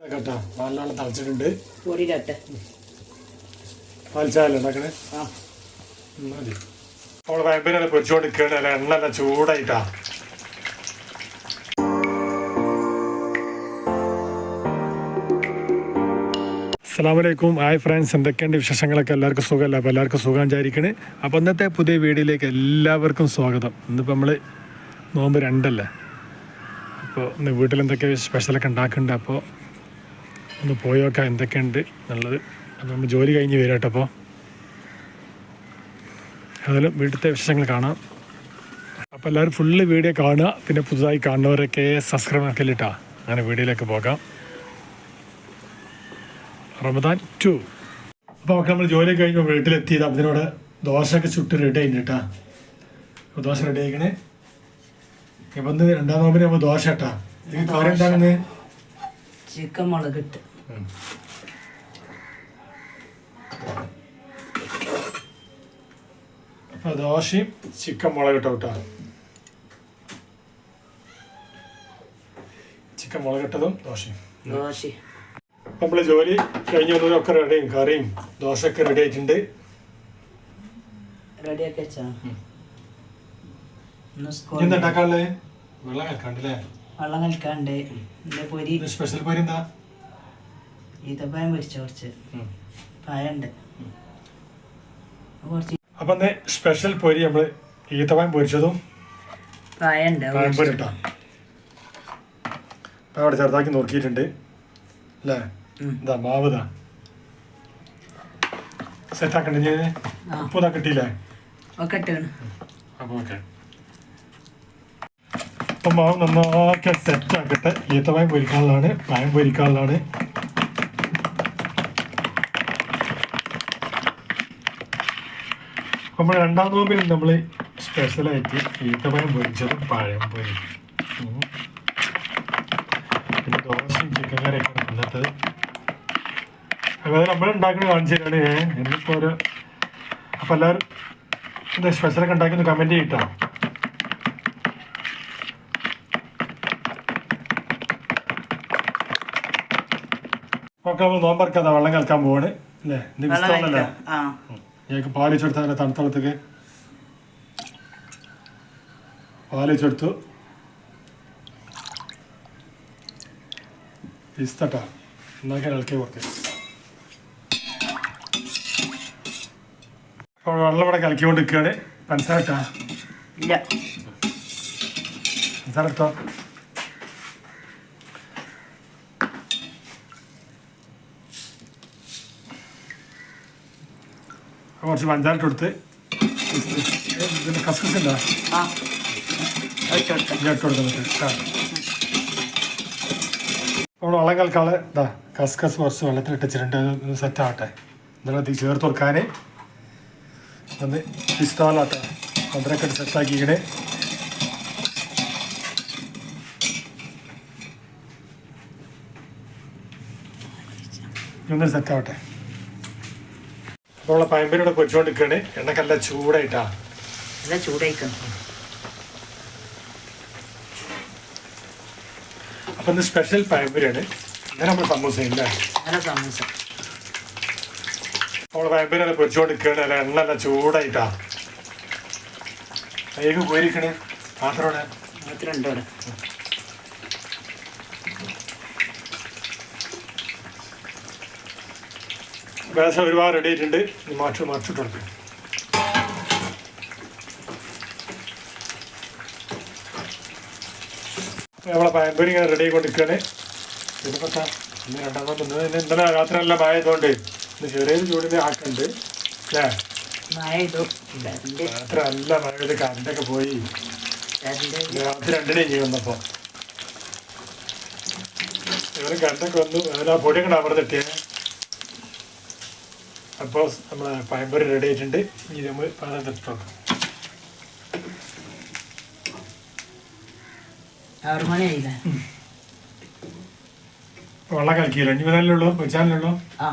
കേട്ടോ പാലിനാണ് തളച്ചിട്ടുണ്ട്. പൊടിയിലട്ടെ. പാൽ ചായ ഉണ്ടാക്കണേ? ആ. മതി. നമ്മൾ എണ്ണ എല്ലാം ചൂടായിട്ടാ. അസ്സാമലൈക്കും ഹായ് ഫ്രണ്ട്സ്. എന്തൊക്കെയുണ്ട് വിശേഷങ്ങളൊക്കെ? എല്ലാവർക്കും സുഖമല്ല? അപ്പോൾ എല്ലാവർക്കും സുഖം വിചാരിക്കണേ. അപ്പോൾ ഇന്നത്തെ പുതിയ വീഡിയോയിലേക്ക് എല്ലാവർക്കും സ്വാഗതം. ഇന്നിപ്പോൾ നമ്മൾ നോമ്പ് രണ്ടല്ലേ? അപ്പോൾ ഇന്ന് വീട്ടിൽ എന്തൊക്കെ സ്പെഷ്യലൊക്കെ ഉണ്ടാക്കുന്നുണ്ട്? അപ്പോൾ ഒന്ന് പോയി നോക്കാം എന്തൊക്കെയുണ്ട്? എന്നുള്ളത് അപ്പോൾ നമ്മൾ ജോലി കഴിഞ്ഞ് വരാം കേട്ടോ അപ്പോൾ വീട്ടിലത്തെ വിശേഷങ്ങൾ കാണാം. അപ്പോൾ എല്ലാവരും ഫുള്ള് വീഡിയോ കാണുക. പിന്നെ പുതുതായി കാണുന്നവരൊക്കെ സബ്സ്ക്രൈബ് ആക്കലിട്ടാ അങ്ങനെ വീഡിയോയിലേക്ക് പോകാം. റമദാൻ ടു അപ്പോൾ നമ്മൾ ജോലി കഴിഞ്ഞ് വീട്ടിലെത്തിയത്. അതിനോട് ദോശയൊക്കെ ചുട്ട് റെഡി ആയിട്ടാ അപ്പോൾ ദോശ റെഡി ആയിക്കണേ. ഇപ്പം രണ്ടാം നോമ്പിന് നമ്മൾ ദോശ കേട്ടാ ഇത് കാര്യം എന്താണെന്ന് ചിക്കൻ മുളകിട്ട്. അപ്പോൾ ദോശയും ചിക്കൻ മുളക് ഇട്ടോ കേട്ടോ. ചിക്കൻ മുളകിട്ടതും ദോശയും. ദോശ നമ്മൾ ജോലി കഴിഞ്ഞ ഒക്കെ റെഡിയും കറിയും ദോശയൊക്കെ റെഡി ആയിട്ടുണ്ട്. എന്താ ഉണ്ടാക്കാനുള്ളത്? വെള്ളം കലക്കാണ്ടല്ലേ വെള്ളം കലക്കാണ്ട് പൊരി. സ്പെഷ്യൽ പൊരി എന്താ? ഈത്തപ്പഴം പൊരിച്ച കുറച്ച്. പഴമുണ്ട് കുറച്ച് അപ്പം സ്പെഷ്യൽ പൊരി നമ്മൾ ഈത്തപ്പഴം പൊരിച്ചതും പഴമുണ്ട് പഴം പൊരി അപ്പം അവിടെ ചെറുതാക്കി നോക്കിയിട്ടുണ്ട്. അല്ലേ? എന്താ ഇതാ മാവ് ഇതാ. സെറ്റാക്കണ്ടേ ഞാൻ ഉപ്പ് ഇതാ കിട്ടിയില്ലേ? ഒക്കെ ഇട്ടാണ് അപ്പോൾ ഓക്കെ. അപ്പം മാവ് നന്നാക്കി സെറ്റാക്കട്ടെ ഈത്തപ്പഴം പൊരിക്കാനുള്ളതാണ് പഴം പൊരിക്കാനുള്ളതാണ്. നമ്മൾ രണ്ടാം നോമ്പിൽ നമ്മൾ സ്പെഷ്യലായിട്ട് ഈത്തപ്പഴം പൊരിച്ചതും പഴം പൊരി. പിന്നെ ദോശയും ചിക്കൻ കറിയൊക്കെ ഇന്നത്തത് അതായത് നമ്മൾ ഉണ്ടാക്കുന്നത് കാണിച്ചാണ് തരാണ്. എന്നിപ്പോൾ ഒരു അപ്പോൾ എല്ലാവരും എന്താ സ്പെഷ്യലൊക്കെ ഉണ്ടാക്കി കമന്റ് ചെയ്യട്ടോ. ഒക്കെ നമ്മൾ നോമ്പറക്കാതെ വെള്ളം കലക്കാൻ പോവാണ്. അല്ലേ? ഇന്ന് വെള്ളം ആ. ഞങ്ങൾക്ക് പാൽ അതിന്റെ തണുത്തളത്തേക്ക് പാൽ ചേർത്ത്. പിസ്തട്ട. എന്നാക്കി ഇളക്കി കൊടുത്ത് അപ്പോൾ വെള്ളം ഇവിടെ കലക്കിക്കൊണ്ട് നിൽക്കുകയാണ് പഞ്ചസാര ഇട്ടാ. ഇല്ല. പഞ്ചസാര കുറച്ച് പഞ്ചസാര ഇട്ട് കൊടുത്ത് ഇതിന്റെ കസ്കസ് ഉണ്ടോ ഇട്ട് കൊടുക്കുന്നുണ്ട് നമ്മൾ വെള്ളം കലക്കാളെ ഇതാ കസ്കസ് കുറച്ച് വെള്ളത്തിൽ ഇട്ടിച്ചിട്ടുണ്ട് അത് സെറ്റ് ആവട്ടെ എന്നിട്ട് ചേർത്ത് കൊടുക്കാൻ ഒന്ന് പിസ്താലാട്ടെ. അതിനൊക്കെ ഇട്ട് സെറ്റാക്കിക്കണേ. ഒന്ന് സെറ്റ് ഉള്ള പയമ്പരിയുടെ പൊരിച്ചുകൊണ്ടിരിക്കുകയാണ്. എണ്ണക്കല്ല ചൂടായിട്ടാ. നല്ല ചൂടായിക്കണം. അപ്പം ഇന്ന് സ്പെഷ്യൽ പയമ്പരിയാണ്. ഇങ്ങനെ നമ്മൾ സമൂസ ഇല്ല? നല്ല സമൂസ. നമ്മൾ പയമ്പരി പൊരിച്ചുകൊണ്ടിരിക്കുകയാണ്. അല്ല എണ്ണ നല്ല ചൂടായിട്ടാ. അതിലേക്ക് പോയിരിക്കണേ പാത്രം പാത്രം ഇവിടെ വേഷം ഒരുപാട് റെഡി ആയിട്ടുണ്ട്. ഇനി മാറ്റി മറിച്ചിട്ട് കൊടുക്കും നമ്മളെ പയമ്പരി ഇങ്ങനെ റെഡി ആയിക്കൊണ്ടിരിക്കുകയാണ്. പത്താ ഇന്ന് രണ്ടാമത്തെ ഇന്ന് ഇന്ന് ഇന്നലെ രാത്രി നല്ല മഴ ആയതുകൊണ്ട് ഇന്ന് ചെറിയൊരു ചൂടിന് ആക്കുണ്ട് അല്ലേ? രാത്രി നല്ല മഴ പെയ്ത് കറണ്ടൊക്കെ പോയി. രാത്രി രണ്ടിന് ചെയ്യും വന്നപ്പോൾ ഇവർ കണ്ടൊക്കെ വന്നു. അതിൽ ആ പൊടിയൊക്കെ അവിടെ തെറ്റിയേ അപ്പോൾ നമ്മൾ പഴംപൊരി റെഡി ആയിട്ടുണ്ട്. ഇനി നമ്മൾ പാത്രം തെറ്റിട്ടുണ്ട് ആറു മണിയായില്ലേ വെള്ളം കലക്കിയില്ല? ഇനി ഇതല്ലേ ഉള്ളൂ? ആ.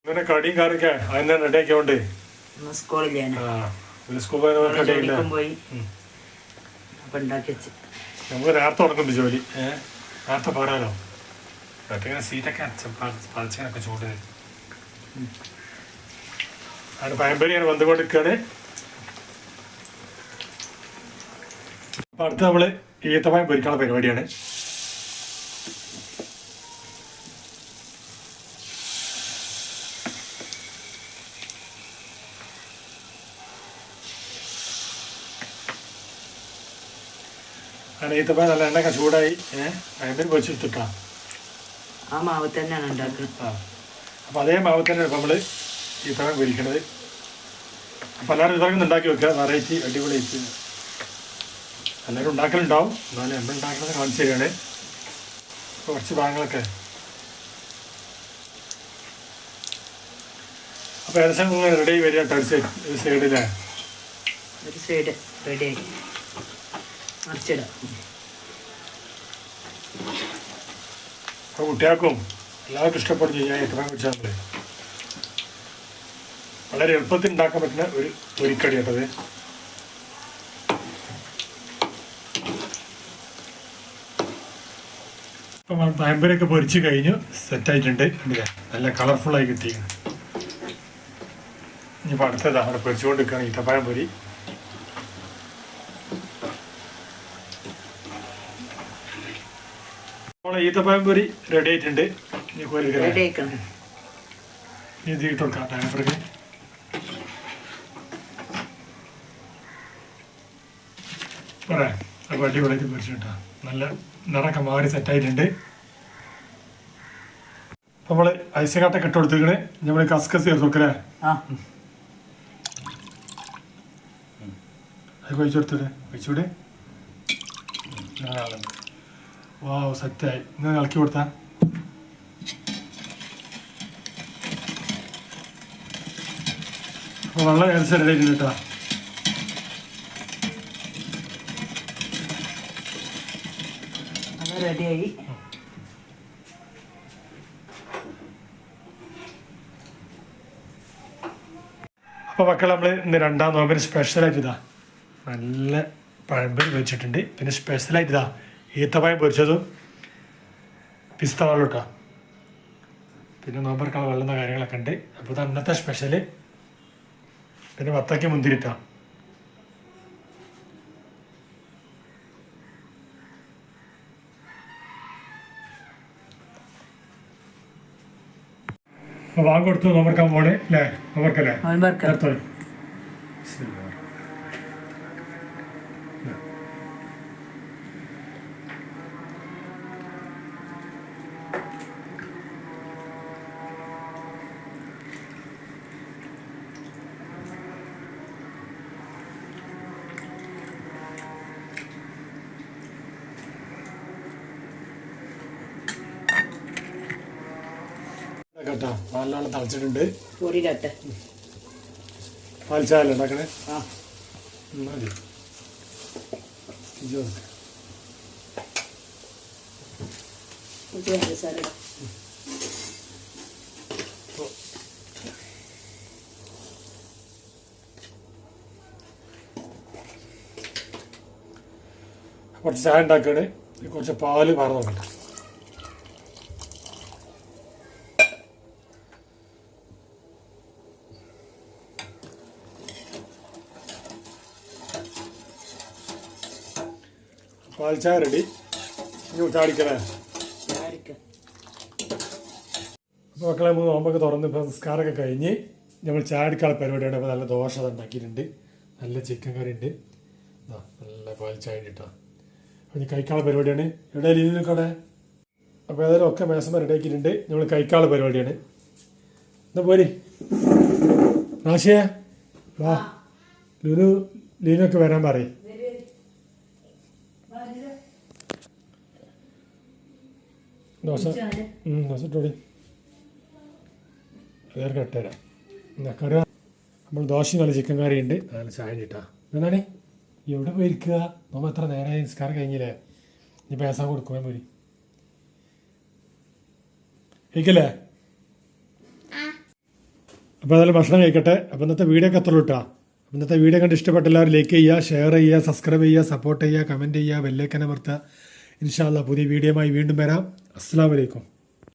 ഇങ്ങനെ കടിയും കറിയൊക്കെ അതിന് റെഡി ആക്കിയോണ്ട്. നമുക്ക് നേരത്തെ തുടങ്ങുന്നുണ്ട് ജോലി. നേരത്തെ പറയാലോ സീറ്റൊക്കെ പറിച്ചൊക്കെ ചൂട് ആണ് പഴംപൊരി ഇങ്ങനെ വന്നുകൊണ്ടിരിക്കുകയാണ് അപ്പൊ അടുത്ത് നമ്മൾ ഈത്തപ്പഴം പൊരിക്കാനുള്ള പരിപാടിയാണ്. ഈത്തപ്പഴം നല്ല എണ്ണ ചൂടായി ഏഹ് പഴംപൊരി പൊരിച്ചെടുത്തിട്ടാ. ആ മാവ് തന്നെയാണ് ഉണ്ടാക്കുന്നത് ആ. അപ്പോൾ അതേ മാവ് തന്നെ ഇപ്പോൾ നമ്മൾ ഈത്തപ്പഴം പൊരിക്കണത് അപ്പോൾ എല്ലാവരും ഇതൊക്കെ ഉണ്ടാക്കി വെക്കുക. വെറൈറ്റി അടിപൊളി ആയിട്ട്. എല്ലാവരും ഉണ്ടാക്കലുണ്ടാവും. എന്നാലും നമ്മൾ ഉണ്ടാക്കുന്നത് കാണിച്ചു തരികയാണ് കുറച്ച് ഭാഗങ്ങളൊക്കെ. അപ്പോൾ ഏകദേശം നിങ്ങൾ റെഡി വരിക. കേട്ടോ ഒരു സൈഡ് ഒരു സൈഡിലെ ഒരു സൈഡ് റെഡിയായി മറിച്ചിടാം. അപ്പോൾ കുട്ടികൾക്കും എല്ലാവർക്കും ഇഷ്ടപ്പെടുന്ന ഞാൻ എക്കണോമിക് നമ്മൾ വളരെ എളുപ്പത്തിൽ ഉണ്ടാക്കാൻ പറ്റുന്ന ഒരു പൊരിക്കടി കേട്ടത് ഇപ്പം പയമ്പരൊക്കെ പൊരിച്ച് കഴിഞ്ഞു സെറ്റായിട്ടുണ്ട് കണ്ടില്ലേ നല്ല കളർഫുള്ളായി കിട്ടി. ഇനിയിപ്പോൾ അടുത്തതാണ് അവിടെ പൊരിച്ചുകൊണ്ട് നിൽക്കുകയാണ് ഈത്തപ്പഴം പൊരി. അപ്പോൾ ഈത്തപ്പഴം പൊരി റെഡി ആയിട്ടുണ്ട്. ഇത് ഇട്ട് കൊടുക്കാം ടൈമർക്ക് പറയാം അപ്പോൾ അടിപൊളിയായിട്ട് പൊരിച്ചു കിട്ടാം. നല്ല നിറമൊക്കെ മാറി സെറ്റായിട്ടുണ്ട് നമ്മൾ ഐസ് കാട്ടൊക്കെ ഇട്ട് കൊടുത്തിരിക്കണേ. നമ്മൾ കസ്കസ് ചേർത്ത് നോക്കല്ലേ ആ. അത് കഴിച്ചു കൊടുത്തിട്ട് കഴിച്ചൂടെ വാവ് സെറ്റായി ഇന്ന് ഇളക്കി കൊടുത്താ? വെള്ളം ഏത് റെഡി ആയിട്ടുണ്ട് കേട്ടോ. റെഡിയായി അപ്പോൾ മക്കൾ നമ്മൾ ഇന്ന് രണ്ടാം നോമ്പിന് സ്പെഷ്യലായിട്ട് ഇതാ നല്ല പഴംപൊരി വെച്ചിട്ടുണ്ട് പിന്നെ സ്പെഷ്യലായിട്ട് ഇതാ ഈത്തപ്പഴം പൊരിച്ചതും പിസ്ത വെള്ളം കേട്ടോ പിന്നെ നോമ്പറക്കുള്ള വെള്ളുന്ന കാര്യങ്ങളൊക്കെ ഉണ്ട്. അപ്പോൾ ഇത് അന്നത്തെ സ്പെഷ്യൽ പിന്നെ വത്തക്ക മുന്തിരിട്ടാ. വാങ്ങ കൊടുത്തു നോമർക്കാൻ പോണേ അല്ലേ? നോമർക്കല്ലേ കേട്ടോ. പാലിലാണ് തളിച്ചിട്ടുണ്ട്. പൊടി കട്ടെ പാൽ ചായ ഉണ്ടാക്കണേ? ആ. മതി. പഞ്ചസാര. കുറച്ച് ചായ ഉണ്ടാക്കുകയാണ് കുറച്ച് പാൽ പറഞ്ഞു നോക്കട്ടെ പാൽ ചായ റെഡി. ഇനി ചാടിക്കണേ. ചാടിക്ക. അപ്പോൾ മക്കളെ മൂന്ന് നോമ്പൊക്കെ തുറന്ന് ഇപ്പോൾ നിസ്കാരമൊക്കെ കഴിഞ്ഞ് നമ്മൾ ചാടിക്കാളെ പരിപാടിയാണ് അപ്പോൾ നല്ല ദോശ അത് ഉണ്ടാക്കിയിട്ടുണ്ട്. നല്ല ചിക്കൻ കറി ഉണ്ട്. ആ നല്ല പാൽച്ചായ ചായ കിട്ടാം. അപ്പോൾ ഇനി കൈക്കാളെ പരിപാടിയാണ്. എവിടെ ലീനിനൊക്കെ കടേ അപ്പോൾ ഏതായാലും ഒക്കെ മേശമ റെഡിയാക്കിയിട്ടുണ്ട് നമ്മൾ കൈക്കാളെ പരിപാടിയാണ്. എന്നാ പോരി. റാഷിയ വാ. ലുലു ലീനൊക്കെ വരാൻ പറയും. ദോശ. ദോശ ഇട്ടോടി. വേറെ കട്ടുതരാം എന്നാ കറി? നമ്മൾ ദോശ നല്ല ചിക്കൻ കറി ഉണ്ട്. നല്ല ചായ കിട്ടാ എന്താണ് എവിടെ പോയിരിക്കുക? നമ്മൾ എത്ര നേരെ നിസ്കാരം കഴിഞ്ഞില്ലേ? ഇനി പേസാൻ കൊടുക്കുമേ പോരി. കഴിക്കല്ലേ? അപ്പോൾ അതെല്ലാം ഭക്ഷണം കഴിക്കട്ടെ. അപ്പോൾ ഇന്നത്തെ വീഡിയോ ഒക്കെ എത്ര ഇട്ടാ ഇന്നത്തെ വീഡിയോ കണ്ട് ഇഷ്ടപ്പെട്ട എല്ലാവരും ലൈക്ക് ചെയ്യുക ഷെയർ ചെയ്യുക സബ്സ്ക്രൈബ് ചെയ്യുക സപ്പോർട്ട് ചെയ്യുക കമന്റ് ചെയ്യുക ബെല്ലേക്കനെ അമർത്തുക. ഇൻഷാല്ല പുതിയ വീഡിയോയുമായി വീണ്ടും വരാം. അസ്സാം വലൈക്കും